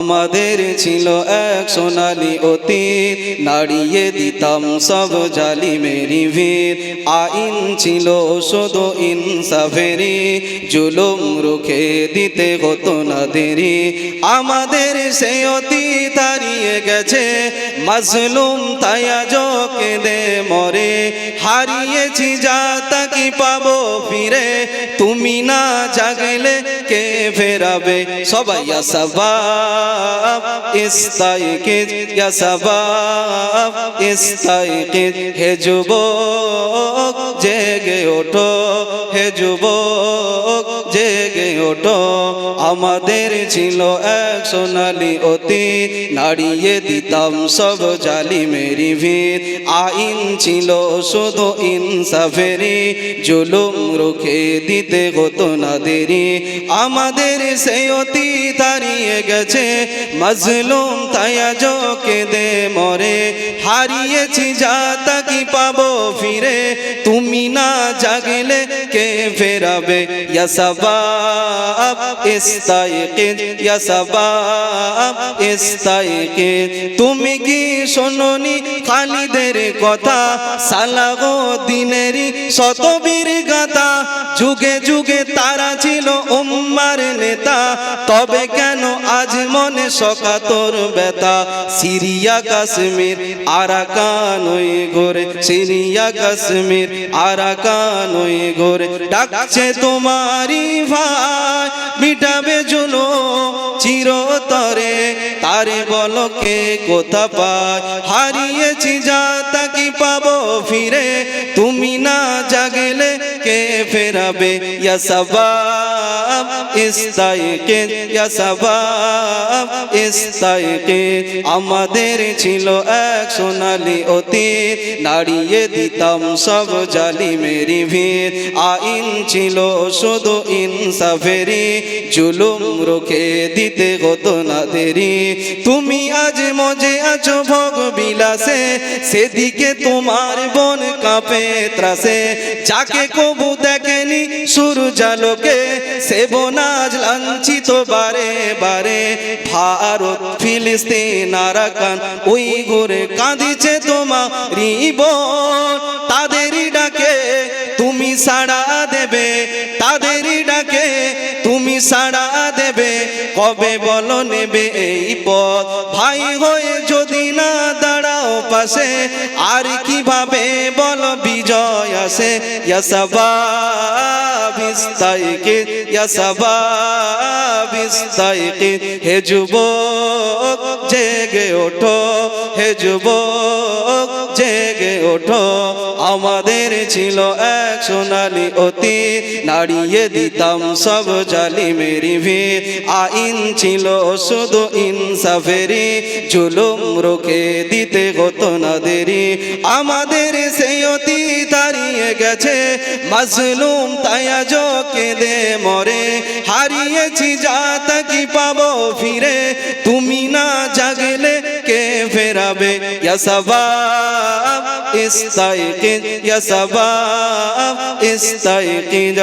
আমাদের ছিল এক সোনালি অতীত, নাড়িয়ে দিতাম সব জালিমেরি ভিড় আইন ছিল শুধু ইনসাফেরি, জুলুম রুখে দিতে হতো না দেরি আমাদের সে অতীত হারিয়ে গেছে, মাজলুম তাই আজ কেঁদে মরে। হারিয়েছি যা তাকি পাবো ফিরে, তুমি না জাগলে কে ফেরাবে? সবাই সবাব ইস্তাইকিজ ইয়া সবাব ইস্তাইকিজ হে যুবক জেগে ওঠো হে যুবক। জেগে ওঠো। আমাদের ছিল এক সোনালি অতি, নাড়িয়ে দিতাম সব জালি মেরি ভিড় আইন ছিল শুধু ইনসাফেরি জুলুম রুখে দিতে হতো না দেরি। আমাদের সেই অতি দাঁড়িয়ে গেছে, মজলুম তাইয়া কেঁদে মরে। হারিয়েছি যা পাবো ফিরে। তুমি না জাগলে কে ফেরাবে? তুমি কি শোনোনি খালিদের কথা? সালাগো দিনেরই শতবীর গাথা। যুগে যুগে তারা ছিল উম্মার নেতা। তবে কেন আজ মনে সকাতর ব্যথা? সিরিয়া, কাশ্মীর, আরাকান ঘরে সিরিয়া কাশ্মীর আরাকান ওই ঘরে। ডাকছে তোমারি ভাই, মিটাবে জুলো চিরতরে। তারে বলো কে কোথা পায়? হারিয়েছি যা তাকি পাবো ফিরে ইস্তাইকে আমাদের ছিল এক সোনালি অতীত, নাড়িয়ে দিতাম সব জালি মেরি ভিড় আইন ছিল শুধু ইনসাফেরি জুলুম রুখে দিতে হতো না দেরি তুমি আজ মজে আছো ভোগ বিলাসে, সেদিকে তোমার বন কাঁপে ত্রাসে। যাকে কবু দেখেনি সুর জালোকে সে বনাজ লাঞ্ছিত বারে বারে। ভারত, ফিলিস্তিন আরাকান ওই ঘুরে কাঁদিছে তোমার রিব তাদেরই ডাকে তুমি সাড়া দেবে, তাদেরই ডাকে তুমি সাড়া দেবে। কবে বলো নেবে এই পথ? ভাই হয়ে যদি না দাঁড়াও পাশে, আর কীভাবে আসে ইয়াসাবাবিস্তাইকে ইয়াসাবাবিস্তাইকে হে যুবক জেগে ওঠো হে যুবক জেগে ওঠো। আমাদের ছিল এক সোনালি অতি, নাড়িয়ে দিতাম সব জালি মেরি ভিড়। আইন ছিল শুধু ইনসাফেরি জুলুম রোখে দিতে হতো না দেরি। আমাদের সেই অতি দাঁড়িয়ে গেছে, মাজলুম তাইয়া কেঁদে মরে। হারিয়েছি যা তাকি পাবো ফিরে? তুমি ফেরাবে ইয়া সবাব ইস্তাইকিন ইয়া সবাব ইস্তাইকিন